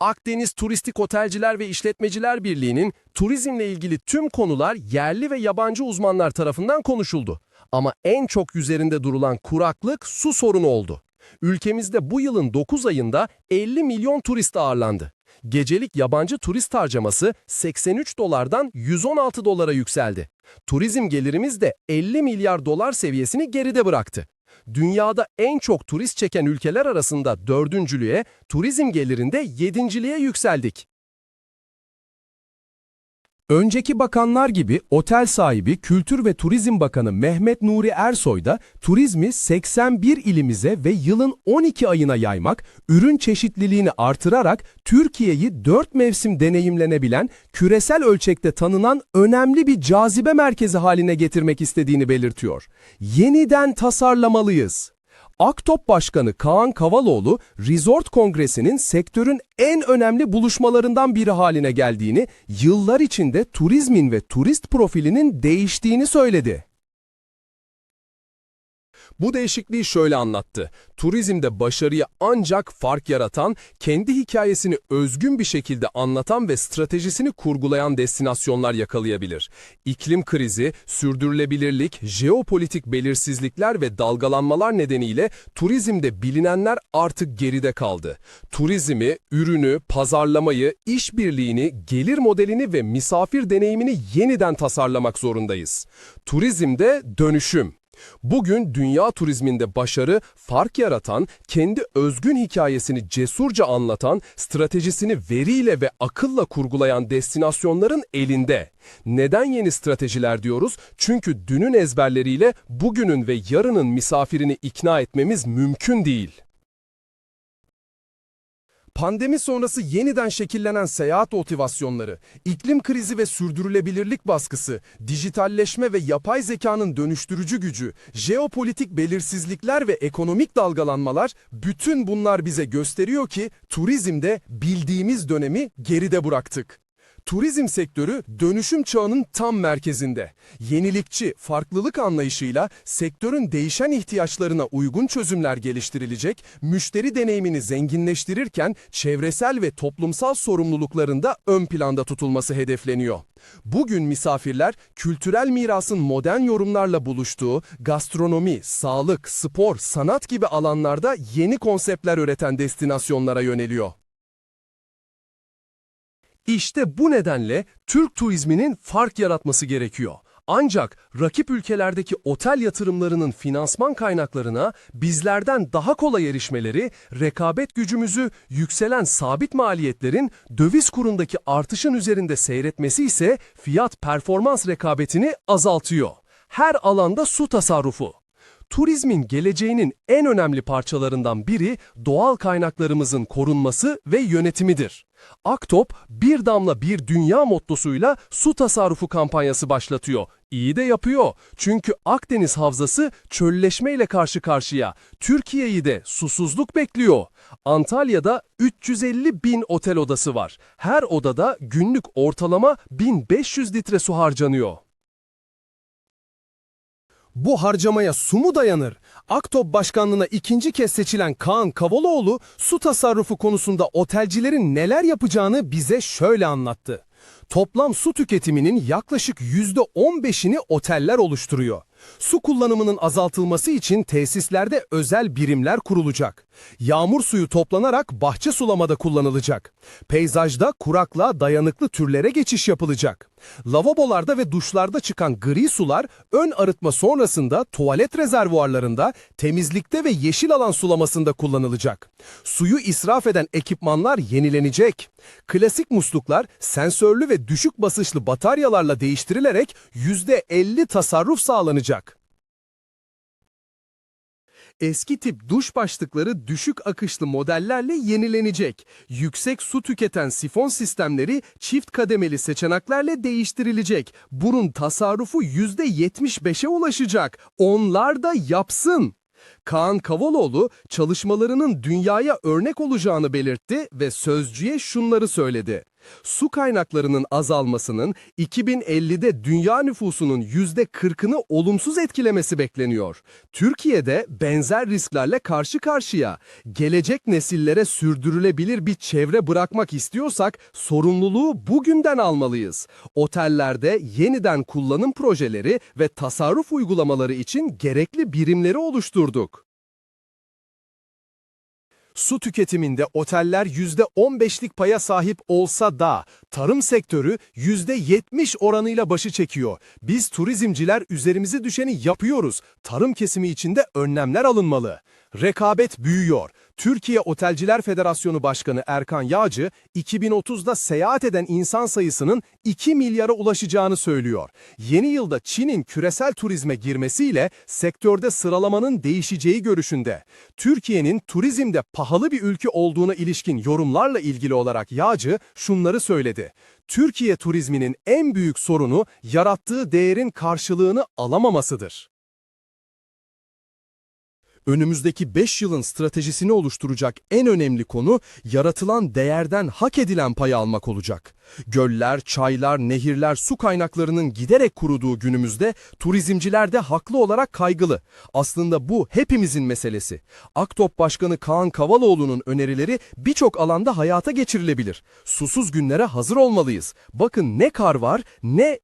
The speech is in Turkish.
Akdeniz Turistik Otelciler ve İşletmeciler Birliği'nin turizmle ilgili tüm konular yerli ve yabancı uzmanlar tarafından konuşuldu. Ama en çok üzerinde durulan kuraklık su sorunu oldu. Ülkemizde bu yılın 9 ayında 50 milyon turist ağırlandı. Gecelik yabancı turist harcaması 83 dolardan 116 dolara yükseldi. Turizm gelirimiz de 50 milyar dolar seviyesini geride bıraktı. Dünyada en çok turist çeken ülkeler arasında dördüncülüğe, turizm gelirinde yedinciliğe yükseldik. Önceki bakanlar gibi otel sahibi Kültür ve Turizm Bakanı Mehmet Nuri Ersoy da turizmi 81 ilimize ve yılın 12 ayına yaymak, ürün çeşitliliğini artırarak Türkiye'yi 4 mevsim deneyimlenebilen, küresel ölçekte tanınan önemli bir cazibe merkezi haline getirmek istediğini belirtiyor. Yeniden tasarlamalıyız. Aktop Başkanı Kaan Kavaloğlu, Resort Kongresi'nin sektörün en önemli buluşmalarından biri haline geldiğini, yıllar içinde turizmin ve turist profilinin değiştiğini söyledi. Bu değişikliği şöyle anlattı. Turizmde başarıyı ancak fark yaratan, kendi hikayesini özgün bir şekilde anlatan ve stratejisini kurgulayan destinasyonlar yakalayabilir. İklim krizi, sürdürülebilirlik, jeopolitik belirsizlikler ve dalgalanmalar nedeniyle turizmde bilinenler artık geride kaldı. Turizmi, ürünü, pazarlamayı, işbirliğini, gelir modelini ve misafir deneyimini yeniden tasarlamak zorundayız. Turizmde dönüşüm. Bugün dünya turizminde başarı, fark yaratan, kendi özgün hikayesini cesurca anlatan, stratejisini veriyle ve akılla kurgulayan destinasyonların elinde. Neden yeni stratejiler diyoruz? Çünkü dünün ezberleriyle bugünün ve yarının misafirini ikna etmemiz mümkün değil. Pandemi sonrası yeniden şekillenen seyahat motivasyonları, iklim krizi ve sürdürülebilirlik baskısı, dijitalleşme ve yapay zekanın dönüştürücü gücü, jeopolitik belirsizlikler ve ekonomik dalgalanmalar, bütün bunlar bize gösteriyor ki turizmde bildiğimiz dönemi geride bıraktık. Turizm sektörü dönüşüm çağının tam merkezinde. Yenilikçi, farklılık anlayışıyla sektörün değişen ihtiyaçlarına uygun çözümler geliştirilecek, müşteri deneyimini zenginleştirirken çevresel ve toplumsal sorumlulukların da ön planda tutulması hedefleniyor. Bugün misafirler kültürel mirasın modern yorumlarla buluştuğu gastronomi, sağlık, spor, sanat gibi alanlarda yeni konseptler üreten destinasyonlara yöneliyor. İşte bu nedenle Türk turizminin fark yaratması gerekiyor. Ancak rakip ülkelerdeki otel yatırımlarının finansman kaynaklarına bizlerden daha kolay erişmeleri, rekabet gücümüzü yükselen sabit maliyetlerin döviz kurundaki artışın üzerinde seyretmesi ise fiyat performans rekabetini azaltıyor. Her alanda su tasarrufu. Turizmin geleceğinin en önemli parçalarından biri doğal kaynaklarımızın korunması ve yönetimidir. Aktop bir damla bir dünya mottosuyla su tasarrufu kampanyası başlatıyor. İyi de yapıyor. Çünkü Akdeniz havzası çölleşmeyle karşı karşıya. Türkiye'yi de susuzluk bekliyor. Antalya'da 350 bin otel odası var. Her odada günlük ortalama 1500 litre su harcanıyor. Bu harcamaya su mu dayanır? Aktop Başkanlığı'na ikinci kez seçilen Kaan Kavaloğlu, su tasarrufu konusunda otelcilerin neler yapacağını bize şöyle anlattı. Toplam su tüketiminin yaklaşık %15'ini oteller oluşturuyor. Su kullanımının azaltılması için tesislerde özel birimler kurulacak. Yağmur suyu toplanarak bahçe sulamada kullanılacak. Peyzajda kuraklığa dayanıklı türlere geçiş yapılacak. Lavabolarda ve duşlarda çıkan gri sular ön arıtma sonrasında tuvalet rezervuarlarında, temizlikte ve yeşil alan sulamasında kullanılacak. Suyu israf eden ekipmanlar yenilenecek. Klasik musluklar sensörlü ve düşük basınçlı bataryalarla değiştirilerek %50 tasarruf sağlanacak. Eski tip duş başlıkları düşük akışlı modellerle yenilenecek. Yüksek su tüketen sifon sistemleri çift kademeli seçeneklerle değiştirilecek. Bunun tasarrufu %75'e ulaşacak. Onlar da yapsın. Kaan Kavaloğlu çalışmalarının dünyaya örnek olacağını belirtti ve sözcüye şunları söyledi. Su kaynaklarının azalmasının 2050'de dünya nüfusunun %40'ını olumsuz etkilemesi bekleniyor. Türkiye'de benzer risklerle karşı karşıya. Gelecek nesillere sürdürülebilir bir çevre bırakmak istiyorsak sorumluluğu bugünden almalıyız. Otellerde yeniden kullanım projeleri ve tasarruf uygulamaları için gerekli birimleri oluşturduk. Su tüketiminde oteller %15'lik paya sahip olsa da tarım sektörü %70 oranıyla başı çekiyor. Biz turizmciler üzerimize düşeni yapıyoruz. Tarım kesimi içinde önlemler alınmalı. Rekabet büyüyor. Türkiye Otelciler Federasyonu Başkanı Erkan Yağcı, 2030'da seyahat eden insan sayısının 2 milyara ulaşacağını söylüyor. Yeni yılda Çin'in küresel turizme girmesiyle sektörde sıralamanın değişeceği görüşünde. Türkiye'nin turizmde pahalı bir ülke olduğuna ilişkin yorumlarla ilgili olarak Yağcı şunları söyledi. Türkiye turizminin en büyük sorunu yarattığı değerin karşılığını alamamasıdır. Önümüzdeki 5 yılın stratejisini oluşturacak en önemli konu yaratılan değerden hak edilen payı almak olacak. Göller, çaylar, nehirler, su kaynaklarının giderek kuruduğu günümüzde turizmciler de haklı olarak kaygılı. Aslında bu hepimizin meselesi. Aktop Başkanı Kaan Kavaloğlu'nun önerileri birçok alanda hayata geçirilebilir. Susuz günlere hazır olmalıyız. Bakın ne kar var ne